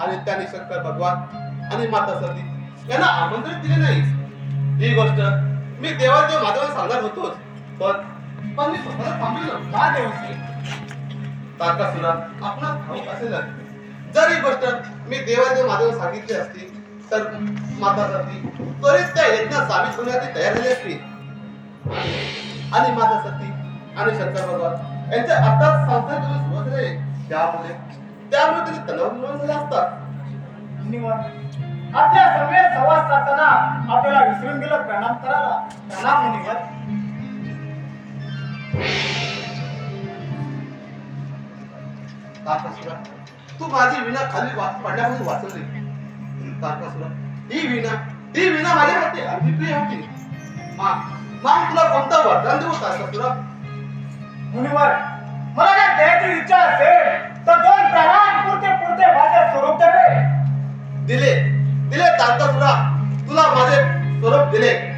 आणि त्यांनी शंकर भगवान आणि माता सती यांना आमंत्रित दिले नाही. ही गोष्ट मी देवादेव माधवाला सांगणार होतोच पण पण मी स्वतःला थांबलो का देवशी ताका सुना आपला ठाऊक असेल जर ही गोष्ट मी देवादेव माधव सांगितली असती तर माता सती त्वरित त्या यज्ञात सामील होण्याची तयार झाली असती. आणि माता सती आणि शंकर भगवान यांचे आताच संसार तुम्ही सुरुवात झाले. त्यामुळे त्यामुळे त्यांनी तणाव निर्माण झाला असता मुनिवर आपल्या सगळे संवाद साधताना आपल्याला विसरून गेलं प्रणाम करायला. प्रणाम तारकासुरा तू माझी विना खाली पडण्यापासून वाचवली. तारकासुरा ही विना ही विना माझ्या हाती अभिप्रिय होती मा मग तुला कोणता वरदान देऊ तारकासुरा मुनिवर मला जर द्यायची इच्छा असेल? दिले दिले तारकासुरा तुला माझे स्वरूप दिले.